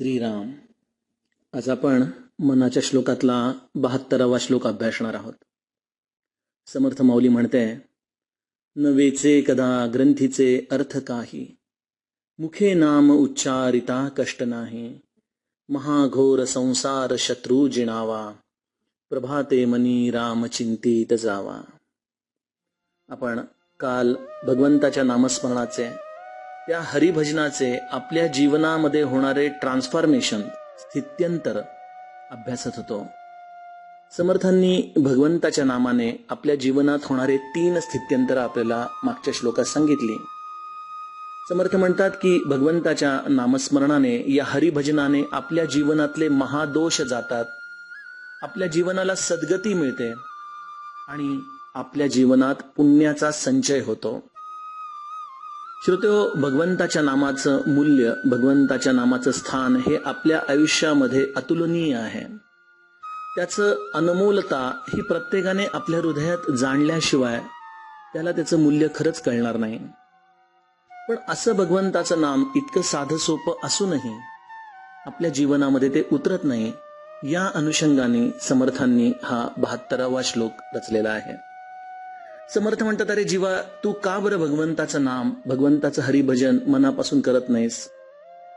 श्रीराम आज आपण मनाच्या श्लोकातला बहात्तरावा श्लोक अभ्यासणार आहोत. समर्थ माऊली म्हणते नवेचे कदा ग्रंथीचे अर्थ काही मुखे नाम उच्चारिता कष्ट नाही महाघोर संसार शत्रू जिणावा प्रभाते मनी राम चिंतित जावा. आपण काल भगवंताच्या नामस्मरणाचे त्या हरिभजनाचे आपल्या जीवनामध्ये होणारे ट्रान्सफॉर्मेशन स्थित्यंतर अभ्यासत होतो. समर्थांनी भगवंताच्या नामाने आपल्या जीवनात होणारे तीन स्थित्यंतर आपल्याला मागच्या श्लोकात सांगितली. समर्थ म्हणतात की भगवंताच्या नामस्मरणाने या हरिभजनाने आपल्या जीवनातले महादोष जातात. आपल्या जीवनाला सद्गती मिळते आणि आपल्या जीवनात पुण्याचा संचय होतो. श्रोतो भगवंताच्या नामाचं मूल्य भगवंताच्या नामाचं स्थान हे आपल्या आयुष्यामध्ये अतुलनीय आहे. त्याचं अनमोलता ही प्रत्येकाने आपल्या हृदयात जाणल्याशिवाय त्याला त्याचं मूल्य खरंच कळणार नाही. पण असं भगवंताचं नाम इतकं साधं सोपं असूनही आपल्या जीवनामध्ये ते उतरत नाही या अनुषंगाने समर्थांनी हा बहात्तरावा श्लोक रचलेला आहे. समर्थ म्हणतात अरे जीवा तू का बरं भगवंताचं नाम भगवंताचं हरिभजन मनापासून करत नाहीस?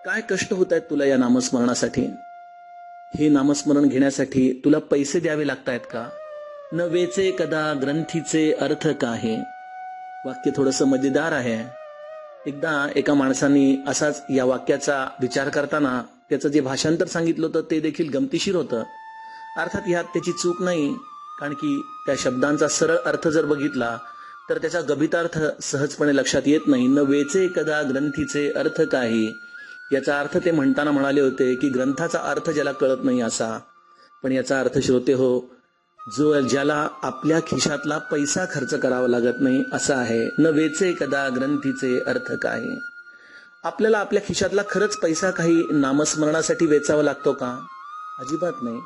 काय कष्ट होत आहेत तुला या नामस्मरणासाठी? हे नामस्मरण घेण्यासाठी तुला पैसे द्यावे लागतायत का? न वेचे कदा ग्रंथीचे अर्थ काय वाक्य थोडस मजेदार आहे. एकदा एका माणसाने असाच या वाक्याचा विचार करताना त्याचं जे भाषांतर सांगितलं होतं ते देखील गमतीशीर होतं. अर्थात ह्यात त्याची चूक नाही. कारण की त्या शब्दांचा सरळ अर्थ जर बघितला तर त्याचा गभितार्थ सहजपणे लक्षात येत नाही. न वेचे कदा ग्रंथीचे अर्थ काही? याचा अर्थ ते म्हणताना म्हणाले होते की ग्रंथाचा अर्थ ज्याला कळत नाही असा. पण याचा अर्थ श्रोते हो जो ज्याला आपल्या खिशातला पैसा खर्च करावा लागत नाही असा आहे. न वेचे कदा ग्रंथीचे अर्थ काय आपल्याला आपल्या खिशातला खरंच पैसा काही नामस्मरणासाठी वेचावा लागतो का? अजिबात नाही.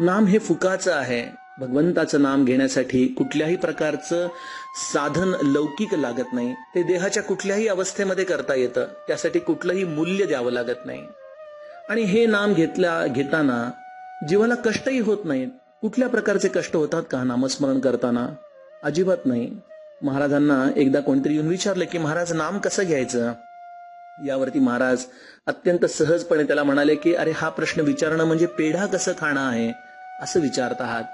नाम हे फुकाचं आहे. भगवंताचं नाम घेण्यासाठी कुठल्याही प्रकारचं साधन लौकिक लागत नाही. ते देहाच्या कुठल्याही अवस्थेमध्ये करता येतं. त्यासाठी कुठलंही मूल्य द्यावं लागत नाही. आणि हे नाम घेतल्या घेताना जीवाला कष्टही होत नाहीत. कुठल्या प्रकारचे कष्ट होतात का? नामस्मरण करताना? अजिबात नाही. महाराजांना एकदा कोणतरी येऊन विचारलं की महाराज नाम कसं घ्यायचं? यावरती महाराज अत्यंत सहजपणे त्याला म्हणाले की अरे हा प्रश्न विचारणं म्हणजे पेढा कसं खाणं आहे? असं विचारत आहात.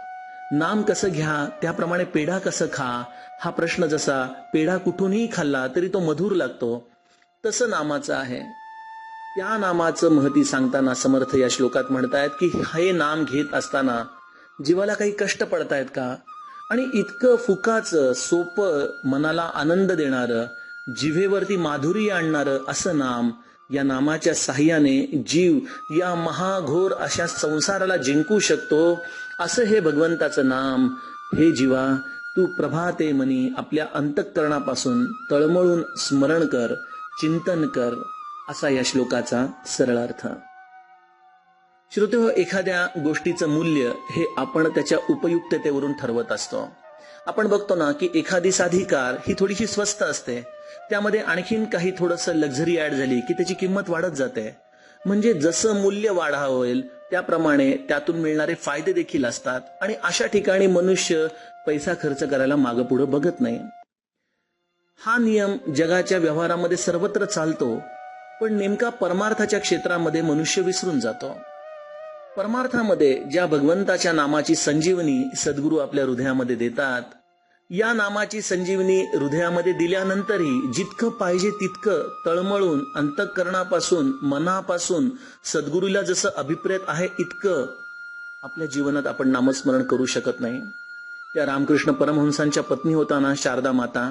नाम कसं घ्या त्याप्रमाणे पेढा कसं खा हा प्रश्न जसा पेढा कुठूनही खाल्ला तरी तो मधुर लागतो तसं नामाचं आहे. त्या नामाचं महती सांगताना समर्थ या श्लोकात म्हणतायत की हे नाम घेत असताना जीवाला काही कष्ट पडतायत का? आणि इतकं फुकाचं सोपं मनाला आनंद देणारं जिभेवरती माधुरी आणणारं असं नाम या नामाच्या साह्याने जीव या महाघोर अशा संसाराला जिंकू शकतो असं हे भगवंताचं नाम. हे जीवा तू प्रभाते मनी आपल्या अंतःकरणापासून तळमळून स्मरण कर चिंतन कर असा या श्लोकाचा सरळ अर्थ श्रोते हो एखाद्या गोष्टीचं मूल्य हे आपण त्याच्या उपयुक्ततेवरून ठरवत असतो. आपण बघतो ना की एखादी साधी कार ही थोडीशी स्वस्त असते. त्यामध्ये आणखीन काही थोडस लक्झरी ऍड झाली की त्याची किंमत वाढत जाते. म्हणजे जसं मूल्य वाढा होईल त्याप्रमाणे त्यातून मिळणारे फायदे देखील असतात. आणि अशा ठिकाणी मनुष्य पैसा खर्च करायला मागं पुढं बघत नाही. हा नियम जगाच्या व्यवहारामध्ये सर्वत्र चालतो पण नेमका परमार्थाच्या क्षेत्रामध्ये मनुष्य विसरून जातो. परमार्थामध्ये ज्या भगवंताच्या नामाची संजीवनी सद्गुरू आपल्या हृदयामध्ये देतात या नामाची संजीवनी हृदयामध्ये दिल्यानंतरही जितकं पाहिजे तितकं तळमळून अंतःकरणापासून मनापासून सद्गुरूला जसं अभिप्रेत आहे इतकं आपल्या जीवनात आपण नामस्मरण करू शकत नाही. त्या रामकृष्ण परमहंसांच्या पत्नी होताना शारदा माता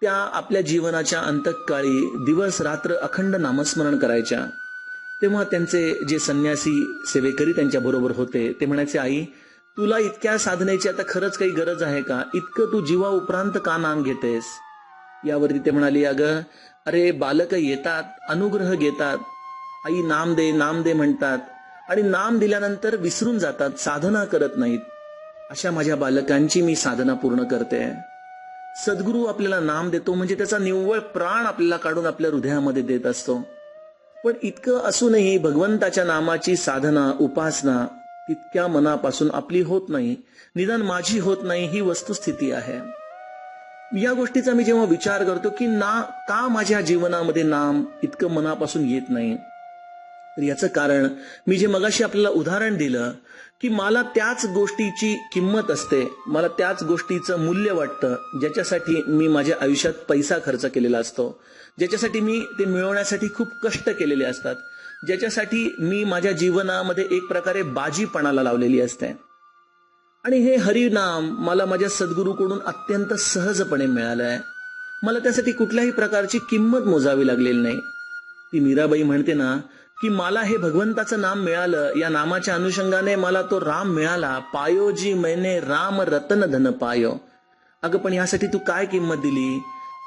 त्या आपल्या जीवनाच्या अंतकाळी दिवस रात्र अखंड नामस्मरण करायच्या. तेव्हा त्यांचे जे संन्यासी सेवेकरी त्यांच्या बरोबर होते ते म्हणायचे आई तुला इतक्या साधनेची आता खरंच काही गरज आहे का? इतकं तू जीवा उपरांत का नाम घेतेस? यावरती ते म्हणाली अगं अरे बालक येतात अनुग्रह घेतात. आई नाम दे नाम दे म्हणतात. आणि नाम दिल्यानंतर विसरून जातात साधना करत नाहीत. अशा माझ्या बालकांची मी साधना पूर्ण करते. सद्गुरू आपल्याला नाम देतो म्हणजे त्याचा निव्वळ प्राण आपल्याला काढून आपल्या हृदयामध्ये देत असतो. पण इतकं असूनही भगवंताच्या नामाची साधना उपासना तितक्या मनापासून आपली होत नाही निदान माझी होत नाही ही वस्तुस्थिती आहे. या गोष्टीचा मी जेव्हा विचार करतो की ना का माझ्या जीवनामध्ये नाम इतकं मनापासून येत नाही? तर याचं कारण मी जे मगाशी आपल्याला उदाहरण दिलं की मला त्याच गोष्टीची किंमत असते मला त्याच गोष्टीचं मूल्य वाटतं ज्याच्यासाठी मी माझ्या आयुष्यात पैसा खर्च केलेला असतो ज्याच्यासाठी मी ते मिळवण्यासाठी खूप कष्ट केलेले असतात. ज्याच्यासाठी मी माझ्या जीवनामध्ये एक प्रकारे बाजीपणाला लावलेली असते. आणि हे हरिनाम मला माझ्या सद्गुरूकडून अत्यंत सहजपणे मिळालं आहे मला त्यासाठी कुठल्याही प्रकारची किंमत मोजावी लागलेली नाही. ती मीराबाई म्हणते ना की मला हे भगवंताचं नाम मिळालं या नामाच्या अनुषंगाने मला तो राम मिळाला. पायोजी मैने राम रतन धन पायो. अगं पण यासाठी तू काय किंमत दिली?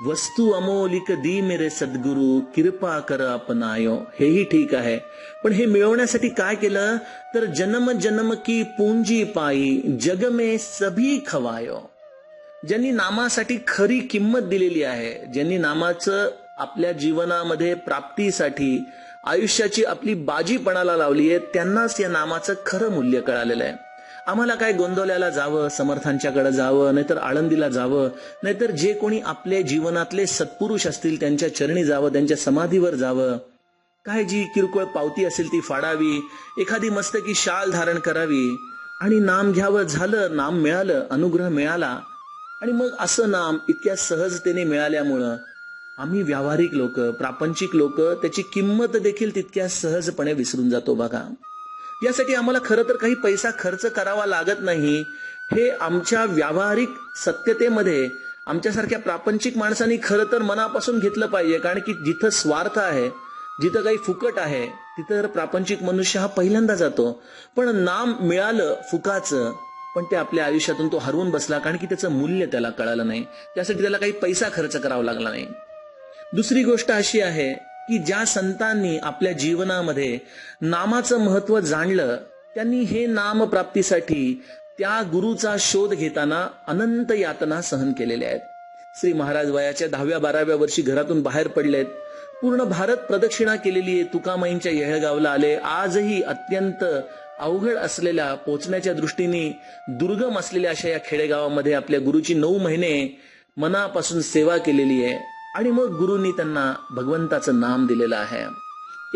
वस्तू अमोलिक दी मेरे सद्गुरु कृपा कर अपनायो। हेही ठीक आहे. पण हे मिळवण्यासाठी काय केलं? तर जन्म जन्म की पूंजी पायी जग मे सभी खवायो. ज्यांनी नामासाठी खरी किंमत दिलेली आहे ज्यांनी नामाचं आपल्या जीवनामध्ये प्राप्तीसाठी आयुष्याची आपली बाजीपणाला लावली आहे त्यांनाच या नामाचं खरं मूल्य कळालेलं आहे. आम्हाला काय गोंदवल्याला जावं समर्थांच्याकडे जावं नाहीतर आळंदीला जावं नाहीतर जे कोणी आपल्या जीवनातले सत्पुरुष असतील त्यांच्या चरणी जावं त्यांच्या समाधीवर जावं. काय जी किरकोळ पावती असेल ती फाडावी एखादी मस्तकी शाल धारण करावी आणि नाम घ्यावं झालं नाम मिळालं अनुग्रह मिळाला आणि मग असं नाम इतक्या सहजतेने मिळाल्यामुळं आम्ही व्यावहारिक लोक प्रापंचिक लोक त्याची किंमत देखील तितक्या सहजपणे विसरून जातो बघा. यासाठी आम्हाला खरं तर काही पैसा खर्च करावा लागत नाही. हे आमच्या व्यावहारिक सत्यतेमध्ये आमच्यासारख्या प्रापंचिक माणसांनी खरं तर मनापासून घेतलं पाहिजे. कारण की जिथं स्वार्थ आहे जिथं काही फुकट आहे तिथं तर प्रापंचिक मनुष्य हा पहिल्यांदा जातो. पण नाम मिळालं फुकाचं पण ते आपल्या आयुष्यातून तो हरवून बसला कारण की त्याचं मूल्य त्याला कळालं नाही. त्यासाठी त्याला काही पैसा खर्च करावा लागला नाही. दुसरी गोष्ट अशी आहे की ज्या संतांनी आपल्या जीवनामध्ये नामाचं महत्त्व जाणलं त्यांनी हे नाम प्राप्तीसाठी त्या गुरुचा शोध घेताना अनंत यातना सहन केलेल्या आहेत. श्री महाराज वयाच्या दहाव्या बाराव्या वर्षी घरातून बाहेर पडलेत. पूर्ण भारत प्रदक्षिणा केलेली आहे. तुकामाईंच्या येहळगावला आले. आजही अत्यंत अवघड असलेल्या पोचण्याच्या दृष्टीने दुर्गम असलेल्या अशा या खेडेगावामध्ये आपल्या गुरुची नऊ महिने मनापासून सेवा केलेली आहे. आणि मग गुरुंनी त्यांना भगवंताचं नाम दिलेलं आहे.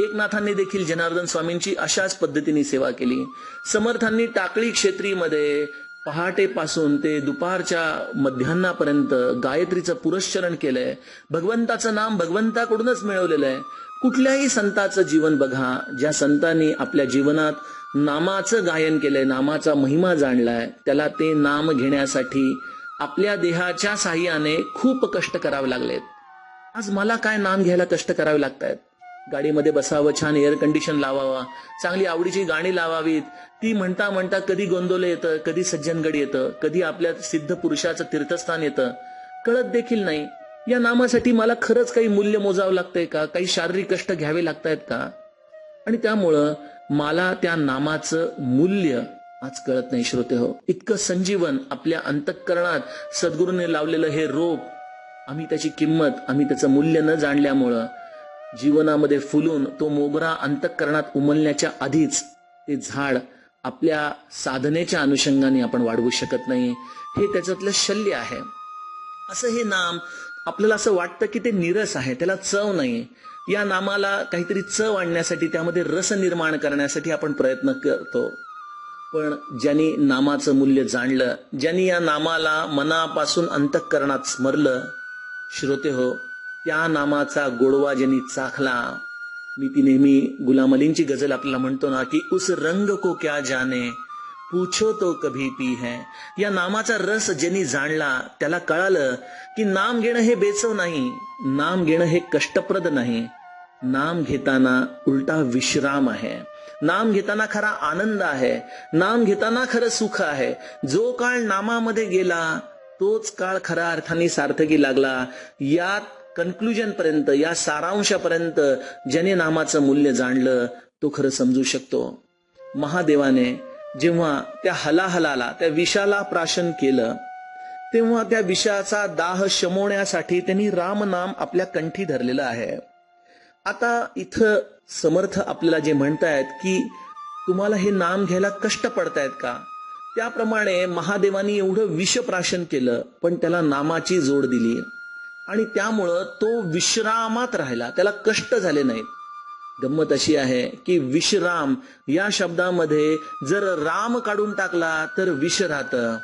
एकनाथांनी देखील जनार्दन स्वामींची अशाच पद्धतीने सेवा केली. समर्थांनी टाकळी क्षेत्रीमध्ये पहाटेपासून ते दुपारच्या मध्यान्नापर्यंत गायत्रीचं पुरस्चरण केलंय. भगवंताचं नाम भगवंताकडूनच मिळवलेलं आहे कुठल्याही संताचं जीवन बघा ज्या संतांनी आपल्या जीवनात नामाचं गायन केलंय नामाचा महिमा जाणलाय त्याला ते नाम घेण्यासाठी आपल्या देहाच्या साह्याने खूप कष्ट करावे लागलेत. आज मला काय नाम घ्यायला कष्ट करावे लागतायत? गाडीमध्ये बसावं छान एअर कंडिशन लावावा चांगली आवडीची गाणी लावावीत. ती म्हणता म्हणता कधी गोंदवलं येतं कधी सज्जनगड येतं कधी आपल्या सिद्ध पुरुषाचं तीर्थस्थान येतं. कळत देखील नाही. या नामासाठी मला खरंच काही मूल्य मोजावं लागतंय का? काही शारीरिक कष्ट घ्यावे लागतायत का? आणि त्यामुळं मला त्या नामाचं मूल्य आज कळत नाही श्रोते हो. इतकं संजीवन आपल्या अंतःकरणात सद्गुरूने लावलेलं हे रोप आम्ही त्याची किंमत आम्ही त्याचं मूल्य न जाणल्यामुळं जीवनामध्ये फुलून तो मोगरा अंतःकरणात उमलण्याच्या आधीच ते झाड आपल्या साधनेच्या अनुषंगाने आपण वाढवू शकत नाही. हे त्याच्यातलं शल्य आहे. असं हे नाम आपल्याला असं वाटतं की ते निरस आहे त्याला चव नाही या नामाला काहीतरी चव आणण्यासाठी त्यामध्ये रस निर्माण करण्यासाठी आपण प्रयत्न करतो. पण ज्यांनी नामाचं मूल्य जाणलं ज्यांनी या नामाला मनापासून अंतःकरणात स्मरलं श्रोते हो त्या नामाचा गोडवा ज्यांनी चाखला मी ती नेहमी गुलाम अलींची गझल आपल्याला म्हणतो ना की उस रंग को क्या जाने पूछो तो कभी पी है. या नामाचा रस ज्यांनी जाणला त्याला कळालं की नाम घेणं हे बेचव नाही नाम घेणं हे कष्टप्रद नाही. नाम घेताना उलटा विश्राम आहे. नाम घेताना खरा आनंद आहे. नाम घेताना खरं सुख आहे. जो काळ नामामध्ये गेला तोच काळ खऱ्या अर्थाने सार्थकी लागला. या कन्क्लुजन पर्यंत या सारांशापर्यंत ज्याने नामाचं मूल्य जाणलं तो खरं समजू शकतो. महादेवाने जेव्हा त्या हलाहलाला त्या विषाला प्राशन केलं तेव्हा त्या विषाचा दाह शमवण्यासाठी त्यांनी राम नाम आपल्या कंठी धरलेलं आहे. आता इथं समर्थ आपल्याला जे म्हणतायत की तुम्हाला हे नाम घ्यायला कष्ट पडतायत का? त्याप्रमाणे महादेवानी एवढं विषप्राशन केलं पण त्याला नामाची जोड दिली. आणि त्यामुळं तो विश्रामात राहिला. त्याला कष्ट झाले नाहीत. गंमत अशी आहे की विश्राम या शब्दामध्ये जर राम काढून टाकला तर विष राहतं.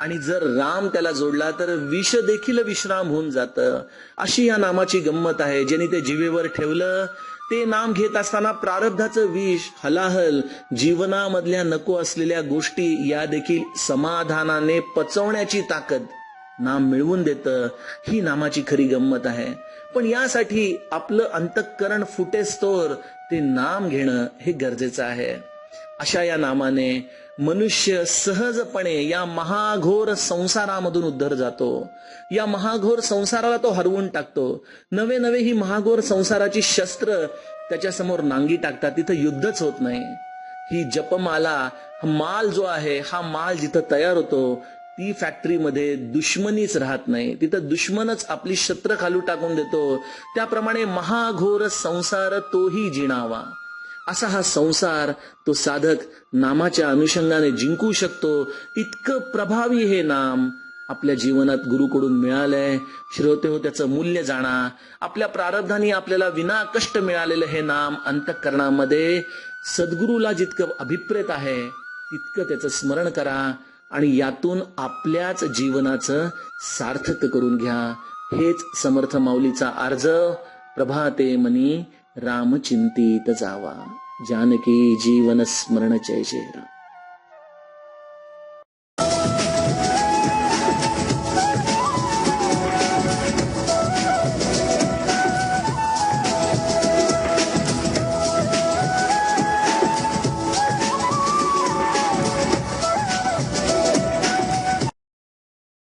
आणि जर राम त्याला जोडला तर विष देखील विश्राम होऊन जातं. अशी या नामाची गंमत आहे ज्यांनी ते जिवेवर ठेवलं ते नाम घेत असताना प्रारब्धाचं विष हलाहल जीवनामधल्या नको असलेल्या गोष्टी या देखील समाधानाने पचवण्याची ताकद नाम मिळवून देतं ही नामाची खरी गंमत आहे. पण यासाठी आपलं अंतःकरण फुटेस्तोर ते नाम घेणं हे गरजेचं आहे. अशा या नामाने मनुष्य सहजपणे या महाघोर संसारामधून उद्धर जातो. या महाघोर संसाराला तो हरवून टाकतो. नवे नवे ही महाघोर संसाराची शस्त्र त्याच्यासमोर नांगी टाकतात. तिथं युद्धच होत नाही. ही जपमाला माल जो आहे हा माल जिथं तयार होतो ती फॅक्टरीमध्ये दुश्मनीच राहत नाही. तिथं दुश्मनच आपली शस्त्र खालू टाकून देतो. त्याप्रमाणे महाघोर संसार तोही जिणावा. असा हा संसार तो साधक नामाच्या अनुषंगाने जिंकू शकतो. इतकं प्रभावी हे नाम आपल्या जीवनात गुरुकडून मिळालंय. श्रोते हो त्याचं मूल्य जाणा. आपल्या प्रारब्धाने आपल्याला विना कष्ट मिळालेलं हे नाम अंतःकरणामध्ये सद्गुरूला जितकं अभिप्रेत आहे तितकं त्याचं स्मरण करा आणि यातून आपल्याच जीवनाचं सार्थक करून घ्या. हेच समर्थ माऊलीचा अर्ज प्रभाते मनी. रामचिंतित जावा. जानकी जीवन स्मरण जय जय राम